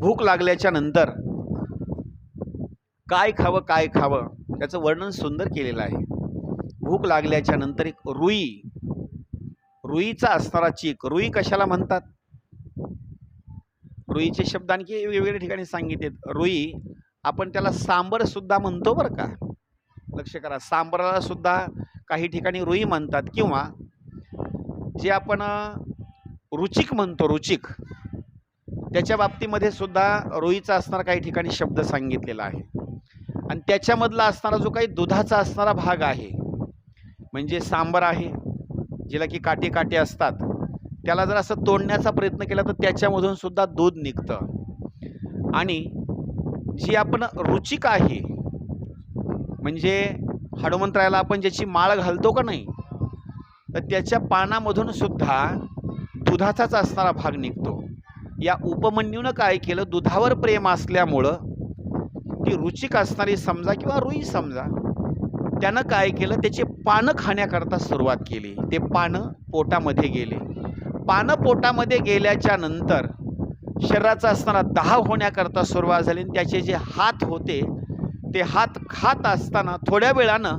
भूक लागल्याच्या नंतर काय खावं काय खावं त्याचं वर्णन सुंदर केलेलं आहे. भूक लागल्याच्या नंतर एक रुई रुईचा असणारा चीक रुई कशाला म्हणतात? रुईचे शब्द आणखी वेगवेगळ्या ठिकाणी सांगितलेत. रुई आपण त्याला सांबर सुद्धा म्हणतो बरं का. लक्ष करा सांबराला सुद्धा काही ठिकाणी रुई म्हणतात किंवा जे आपण रुचिक म्हणतो रुचिक. त्याच्या बाबतीमध्ये सुद्धा रुईचा असणारा काही ठिकाणी शब्द सांगितलेला आहे. आणि त्याच्यामधला असणारा जो काही दुधाचा असणारा भाग आहे म्हणजे सांबर आहे ज्याला की काटे काटे असतात त्याला जर असं तोडण्याचा प्रयत्न केला तर त्याच्यामधून सुद्धा दूध निघतं. आणि जी आपण रुचिक आहे म्हणजे हनुमंतरायाला आपण ज्याची माळ घालतो का नाही तर त्याच्या पानामधून सुद्धा दुधाचाच असणारा भाग निघतो. या उपमन्यूनं काय केलं? दुधावर प्रेम असल्यामुळं ती रुचिक असणारी समजा किंवा रुई समजा त्यानं काय केलं? त्याचे पानं खाण्याकरता सुरुवात केली. ते पानं पोटामध्ये गेले. पानं पोटामध्ये गेल्याच्यानंतर शरीराचा असणारा दाह होण्याकरता सुरुवात झाली आणि त्याचे जे हात होते ते हात खात असताना थोड्या वेळानं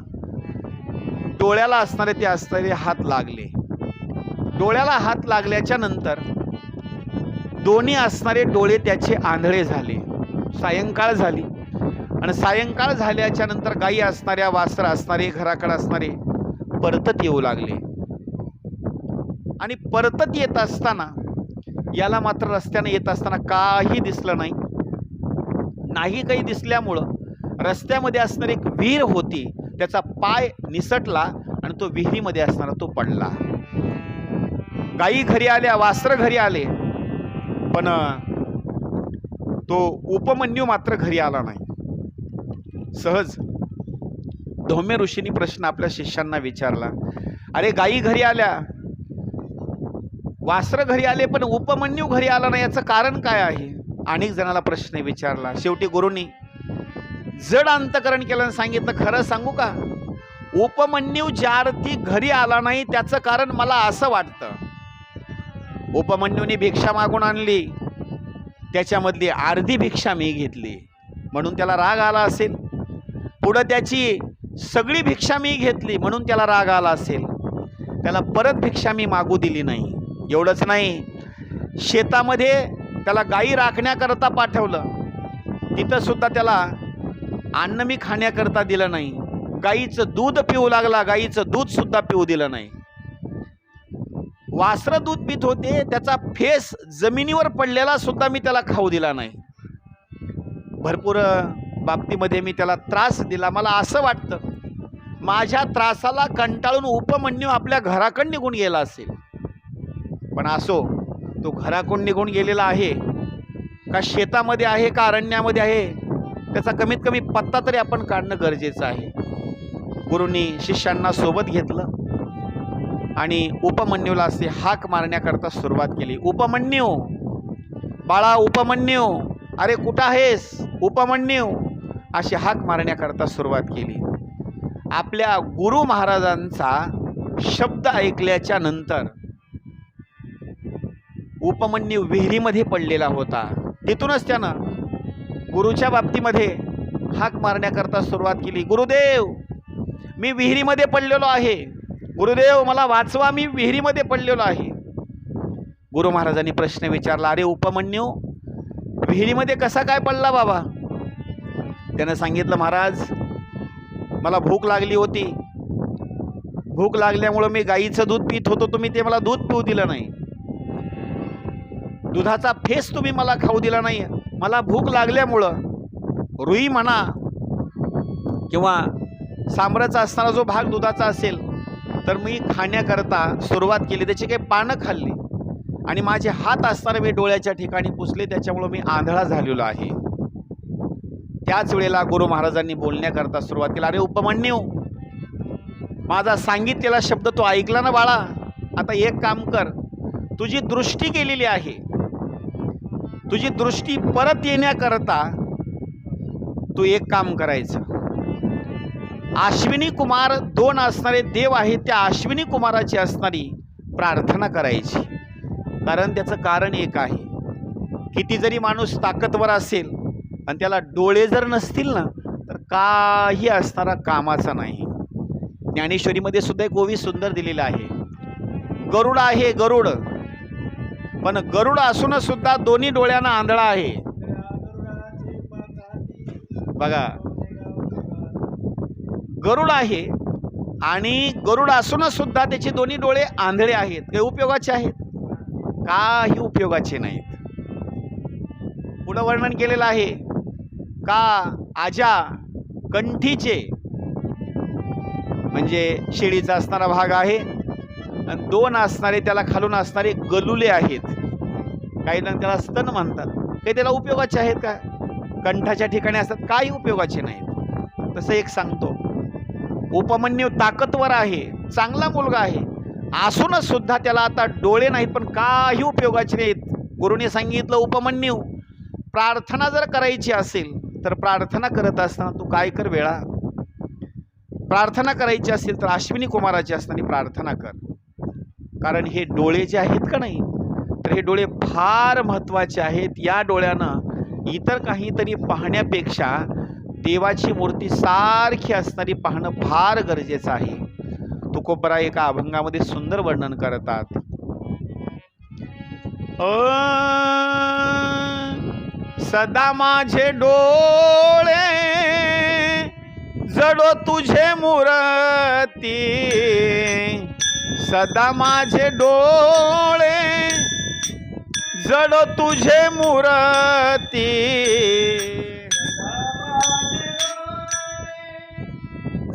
डोळ्याला असणारे ते असणारे हात लागले. डोळ्याला हात लागल्याच्या नंतर दोन्ही असणारे डोळे त्याचे आंधळे झाले. सायंकाळ झाली. आणि सायंकाळ झाल्याच्यानंतर गायी असणाऱ्या वासर असणारे घराकडे असणारे परतत येऊ लागले. आणि परतत येत असताना याला मात्र रस्त्याने येत असताना काही दिसलं नाही. नाही काही दिसल्यामुळं रस्त्यामध्ये असणारी एक विहीर होती. त्याचा पाय निसटला आणि तो विहिरीमध्ये असणारा तो पडला. गायी घरी आल्या वासर घरी आले. पण तो उपमन्यू मात्र घरी आला नाही. सहज धौम्य ऋषींनी प्रश्न आपल्या शिष्यांना विचारला अरे गायी घरी आल्या? वासर घरी आले पण उपमन्यू घरी आला नाही याचं कारण काय आहे? अनेक जणाला प्रश्न विचारला. शेवटी गुरुनी जड अंतकरण केलं सांगितलं खरं सांगू का? उपमन्यू ज्या अर्थी घरी आला नाही त्याचं कारण मला असं वाटतं. उपमन्यूने भिक्षा मागून आणली. त्याच्यामधली अर्धी भिक्षा मी घेतली. म्हणून त्याला राग आला असेल. पुढं त्याची सगळी भिक्षा मी घेतली म्हणून त्याला राग आला असेल. त्याला परत भिक्षा मी मागू दिली नाही. एवढंच नाही. शेतामध्ये त्याला गायी राखण्याकरता पाठवलं. तिथंसुद्धा त्याला अन्न मी खाण्याकरता दिलं नाही. गाईचं दूध पिऊ लागला गाईचं दूधसुद्धा पिऊ दिलं नाही. वासरं दूध पित होते त्याचा फेस जमिनीवर पडलेला सुद्धा मी त्याला खाऊ दिला नाही. भरपूर बाबतीमध्ये मी त्याला त्रास दिला. मला असं वाटतं माझ्या त्रासाला कंटाळून उपमन्यू आपल्या घराकडे निघून गेला असेल. पण असो तो घराकडून निघून गेलेला आहे. का शेतामध्ये आहे का अरण्यामध्ये आहे त्याचा कमीत कमी पत्ता तरी आपण काढणं गरजेचं आहे. गुरुंनी शिष्यांना सोबत घेतलं. आणि उपमन्यूला असे हाक मारण्याकरता सुरुवात केली. उपमन्यू! बाळा उपमन्यू! अरे कुठं आहेस? उपमन्यू! अशी हाक मारण्याकरता सुरुवात केली. आपल्या गुरु महाराजांचा शब्द ऐकल्याच्या नंतर उपमन्यू विहिरीमध्ये पडलेला होता. तिथूनच त्यानं गुरुच्या बाबतीमध्ये हाक मारण्याकरता सुरुवात केली. गुरुदेव मी विहिरीमध्ये पडलेलो आहे. गुरुदेव मला वाचवा मी विहिरीमध्ये पडलेलो आहे. गुरु महाराजांनी प्रश्न विचारला अरे उपमन्यू विहिरीमध्ये कसा काय पडला बाबा? त्यानं सांगितलं महाराज मला भूक लागली होती. भूक लागल्यामुळं मी गाईचं दूध पित होतो तुम्ही ते मला दूध पिऊ दिलं नाही. दुधाचा फेस तुम्ही मला खाऊ दिला नाही. मला भूक लागल्यामुळं रुई म्हणा किंवा सांबराचा असणारा जो भाग दुधाचा असेल तर मी खाण्याकरता सुरुवात केली. त्याची काही पानं खाल्ली. आणि माझे हात असताना मी डोळ्याच्या ठिकाणी पुसले. त्याच्यामुळं मी आंधळा झालेलो आहे. त्याच वेळेला गुरु महाराजांनी बोलण्याकरता सुरुवात केली. अरे उपमन्यू माझा सांगितलेला शब्द तो ऐकला ना बाळा? आता एक काम कर. तुझी दृष्टी गेलेली आहे. तुझी दृष्टी परत येण्याकरता तू एक काम करायचं. अश्विनी कुमार दोन असणारे देव आहेत त्या अश्विनी कुमाराची असणारी प्रार्थना करायची. कारण त्याचं कारण एक आहे. किती जरी माणूस ताकदवर असेल आणि त्याला डोळे जर नसतील ना तर काही असणारा कामाचा नाही. ज्ञानेश्वरीमध्ये सुद्धा एक ओवी सुंदर दिलेला आहे. गरुड आहे गरुड पण गरुड असून सुद्धा दोन्ही डोळ्यांना आंधळा आहे. बघा गरुड आहे आणि गरुड असून सुद्धा त्याचे दोन्ही डोळे आंधळे आहेत. काही उपयोगाचे आहेत? काही उपयोगाचे नाहीत. पुढं वर्णन केलेलं आहे का आजा कंठीचे म्हणजे शेळीचा असणारा भाग आहे आणि दोन असणारे त्याला खालून असणारे गलुले आहेत. काही जण त्याला स्तन म्हणतात. काही त्याला उपयोगाचे आहेत का? कंठाच्या ठिकाणी असतात काही उपयोगाचे नाहीत. तसं एक सांगतो. उपमन्यू ताकदवर आहे चांगला मुलगा आहे. असूनच सुद्धा त्याला आता डोळे नाहीत पण काही उपयोगाचे नाहीत. गुरुने सांगितलं उपमन्यू प्रार्थना जर करायची असेल तर प्रार्थना करत असताना तू काय कर वेळा? प्रार्थना करायची असेल तर अश्विनी कुमाराची असताना प्रार्थना कर. कारण हे डोळे जे आहेत का नाही तर हे डोळे फार महत्त्वाचे आहेत. या डोळ्यानं इतर काहीतरी पाहण्यापेक्षा देवाची मूर्ती सारखी असणारी पाहणं फार गरजेचं आहे. तुकोबरा एका अभंगामध्ये सुंदर वर्णन करतात. सदा माझे डोळे जडो तुझे मूर्ती. सदा माझे डोळे जडो तुझे मूर्ती.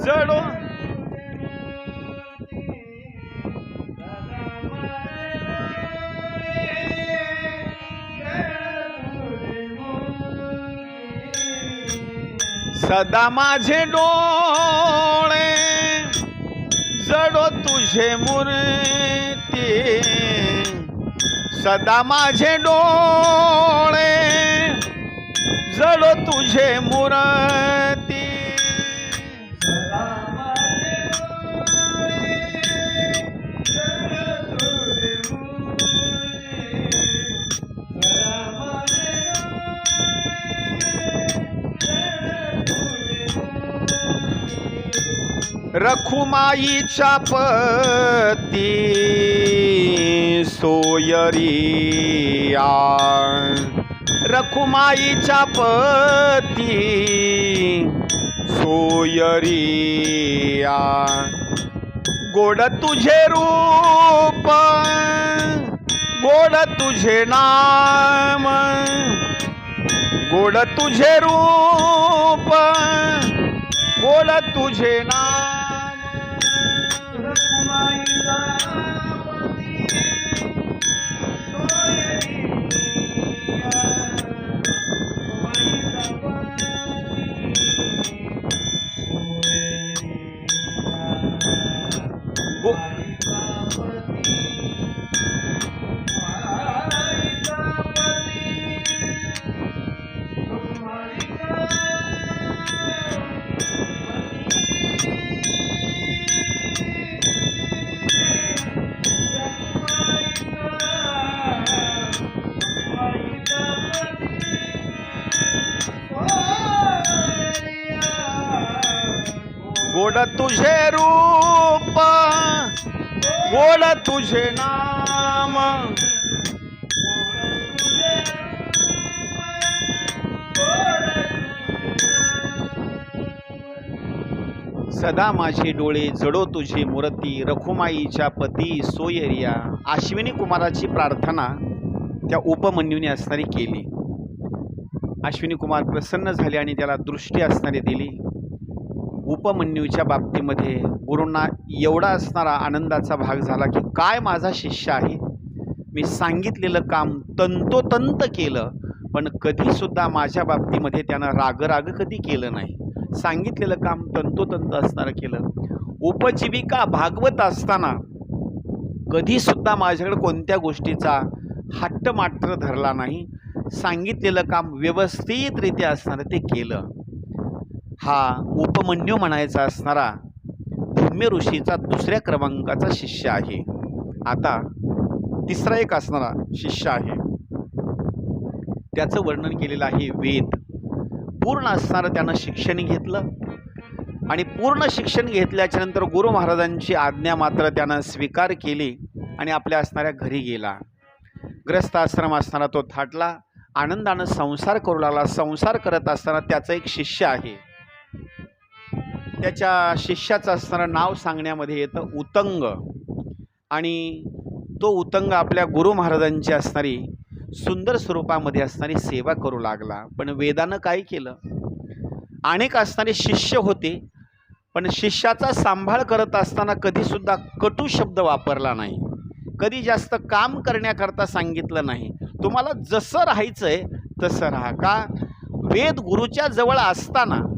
जडो सदा माझे डोळे जडो तुझे मूर्ती. सदा माझे डोळे जडो तुझे मूर्ती. रखुमाईच्या पती सोयरिया रखुमाईच्या पती सोयरिया गोड तुझे रूप गोड तुझे नाम गोड तुझे रूप गोड तुझे नाम. तुझे नाम. सदा माझे डोळे जडो तुझी मूर्ती रखुमाईच्या पती सोयरिया. अश्विनी कुमाराची प्रार्थना त्या उपमन्यूने असणारी केली. अश्विनी कुमार प्रसन्न झाले आणि त्याला दृष्टी असणारी दिली. उपमन्यूच्या बाबतीमध्ये गुरूंना एवढा असणारा आनंदाचा भाग झाला की काय माझा शिष्य आहे? मी सांगितलेलं काम तंतोतंत केलं पण कधीसुद्धा माझ्या बाबतीमध्ये त्यानं रागराग कधी केलं नाही. सांगितलेलं काम तंतोतंत असणारं केलं. उपजीविका भागवत असताना कधीसुद्धा माझ्याकडे कोणत्या गोष्टीचा हट्ट मात्र धरला नाही. सांगितलेलं काम व्यवस्थितरित्या असणारं ते केलं. हा उपमन्यू म्हणायचा असणारा भूम्य ऋषीचा दुसऱ्या क्रमांकाचा शिष्य आहे. आता तिसरा एक असणारा शिष्य आहे. त्याचं वर्णन केलेलं आहे वेद. पूर्ण असणारं त्यानं शिक्षण घेतलं आणि पूर्ण शिक्षण घेतल्याच्या नंतर गुरु महाराजांची आज्ञा मात्र त्यानं स्वीकार केली आणि आपल्या असणाऱ्या घरी गेला. ग्रस्त आश्रम असणारा तो थाटला. आनंदानं संसार करू लागला. संसार करत असताना त्याचं एक शिष्य आहे. त्याच्या शिष्याचं असणारं नाव सांगण्यामध्ये येतं उतंग. आणि तो उतंग आपल्या गुरु महाराजांची असणारी सुंदर स्वरूपामध्ये असणारी सेवा करू लागला. पण वेदानं काय केलं? अनेक असणारे शिष्य होते पण शिष्याचा सांभाळ करत असताना कधीसुद्धा कटू शब्द वापरला नाही. कधी जास्त काम करण्याकरता सांगितलं नाही. तुम्हाला जसं राहायचं आहे तसं राहा. का? वेद गुरुच्या जवळ असताना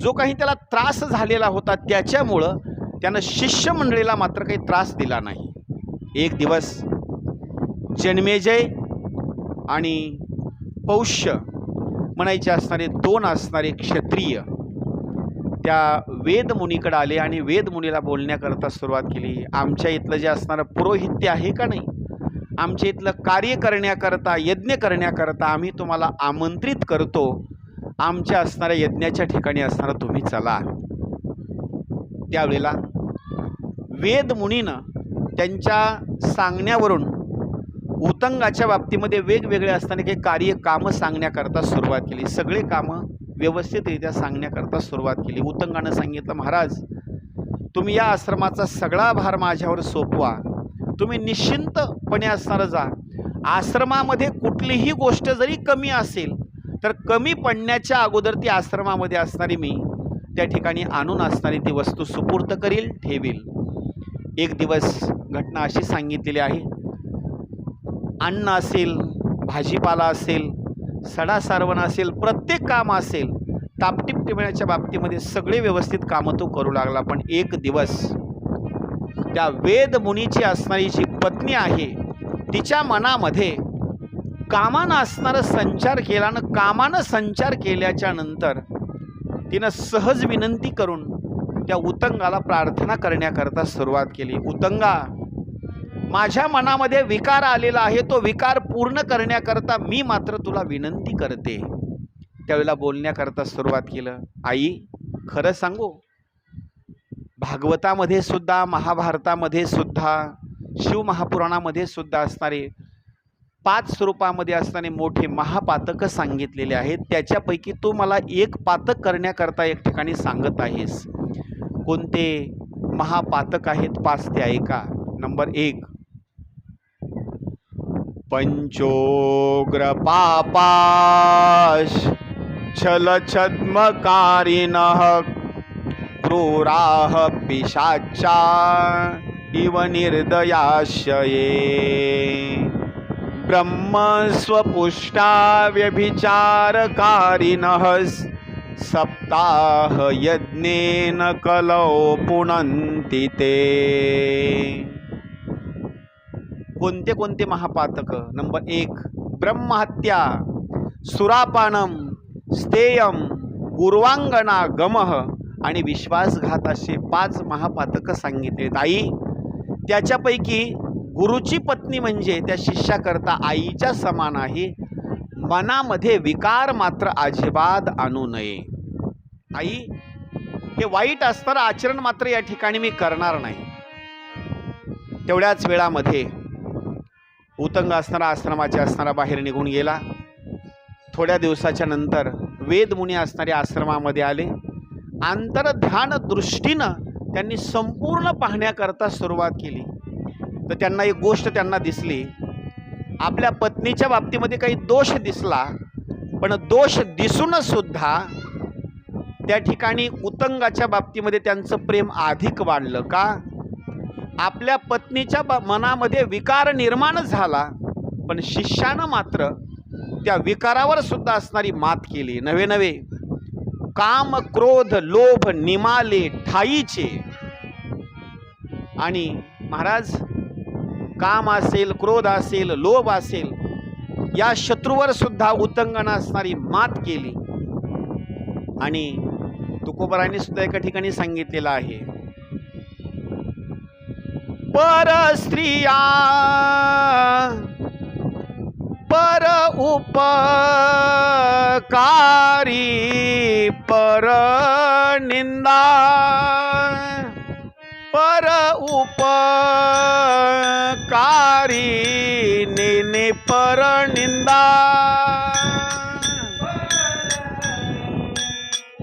जो काही त्याला त्रास झालेला होता त्याच्यामुळं त्यानं शिष्य मंडळीला मात्र काही त्रास दिला नाही. एक दिवस जन्मेजय आणि पौष्य म्हणायचे असणारे दोन असणारे क्षत्रिय त्या वेदमुनीकडे आले आणि वेदमुनीला बोलण्याकरता सुरुवात केली. आमच्या इथलं जे असणारं पुरोहित्य आहे का नाही? आमच्या इथलं कार्य करण्याकरता यज्ञ करण्याकरता आम्ही तुम्हाला आमंत्रित करतो. आमच्या असणाऱ्या यज्ञाच्या ठिकाणी असणारं तुम्ही चला. त्यावेळेला वेदमुनीनं त्यांच्या सांगण्यावरून उतंगाच्या बाबतीमध्ये वेगवेगळे असताना काही कार्य कामं सांगण्याकरता सुरुवात केली. सगळे कामं व्यवस्थितरित्या सांगण्याकरता सुरुवात केली. उतंगानं सांगितलं महाराज तुम्ही या आश्रमाचा सगळा भार माझ्यावर सोपवा. तुम्ही निश्चिंतपणे असणारं जा. आश्रमामध्ये कुठलीही गोष्ट जरी कमी असेल तर कमी पडण्याच्या अगोदर ती आश्रमामध्ये असणारी मी त्या ठिकाणी आणून असणारी ती वस्तू सुपूर्त करील ठेवील. एक दिवस घटना अशी सांगितलेली आहे. अन्न असेल भाजीपाला असेल सडा सारवण असेल प्रत्येक काम असेल टापटीप टिपण्याच्या बाबतीमध्ये सगळे व्यवस्थित कामं तो करू लागला. पण एक दिवस त्या वेदमुनीची असणारी जी पत्नी आहे तिच्या मनामध्ये कामानं असणारं संचार केला आणि कामानं संचार केल्याच्यानंतर तिनं सहज विनंती करून त्या उतंगाला प्रार्थना करण्याकरता सुरुवात केली. उतंगा माझ्या मनामध्ये विकार आलेला आहे. तो विकार पूर्ण करण्याकरता मी मात्र तुला विनंती करते. त्यावेळेला बोलण्याकरता सुरुवात केलं. आई खरं सांगू? भागवतामध्ये सुद्धा महाभारतामध्ये सुद्धा शिवमहापुराणामध्ये सुद्धा असणारे पाच स्वरूपामध्ये असताना मोठे महापातकं सांगितलेले आहेत. त्याच्यापैकी तू मला एक पातक करण्याकरता एक ठिकाणी सांगत आहेस. कोणते महापातक आहेत पाच ते ऐका. नंबर एक. पंचोग्र पापाश छलछद्मकारिणः क्रूराः पिशाचा इव निर्दयाशये ब्रह्मस्वपुष्टाव्यभिचारकारिणः सप्ताहयज्ञेन कलौ पुनन्ति ते। कोणते कोणते महापातक? नंबर एक ब्रह्महत्या सुरापानम स्तेयम गुर्वांगना गमह आणि विश्वासघात असे पाच महापातकं सांगितलेत आई त्याच्यापैकी गुरुची पत्नी म्हणजे त्या शिष्याकरता आईच्या समान आहे मनामध्ये विकार मात्र अजिबात आणू नये. आई हे वाईट असणारं आचरण मात्र या ठिकाणी मी करणार नाही. तेवढ्याच वेळामध्ये उतंग असणारा आश्रमाच्या असणारा बाहेर निघून गेला. थोड्या दिवसाच्या नंतर वेदमुनी असणाऱ्या आश्रमामध्ये आले. आंतरध्यान दृष्टीनं त्यांनी संपूर्ण पाहण्याकरता सुरुवात केली. तर त्यांना एक गोष्ट त्यांना दिसली. आपल्या पत्नीच्या बाबतीमध्ये काही दोष दिसला पण दोष दिसूनसुद्धा त्या ठिकाणी उतंगाच्या बाबतीमध्ये त्यांचं प्रेम अधिक वाढलं का? आपल्या पत्नीच्या बा मनामध्ये विकार निर्माण झाला पण शिष्यानं मात्र त्या विकारावर सुद्धा असणारी मात केली. नवे नवे काम क्रोध लोभ निमाले ठाईचे. आणि महाराज काम असेल क्रोध असेल लोभ असेल या शत्रूवर सुद्धा उतंगण असणारी मात केली. आणि तुकोबरांनी सुद्धा एका ठिकाणी सांगितलेलं आहे पर स्त्रिया पर उपकारी पर निंदा. पर उपकारी नेने पर निंदा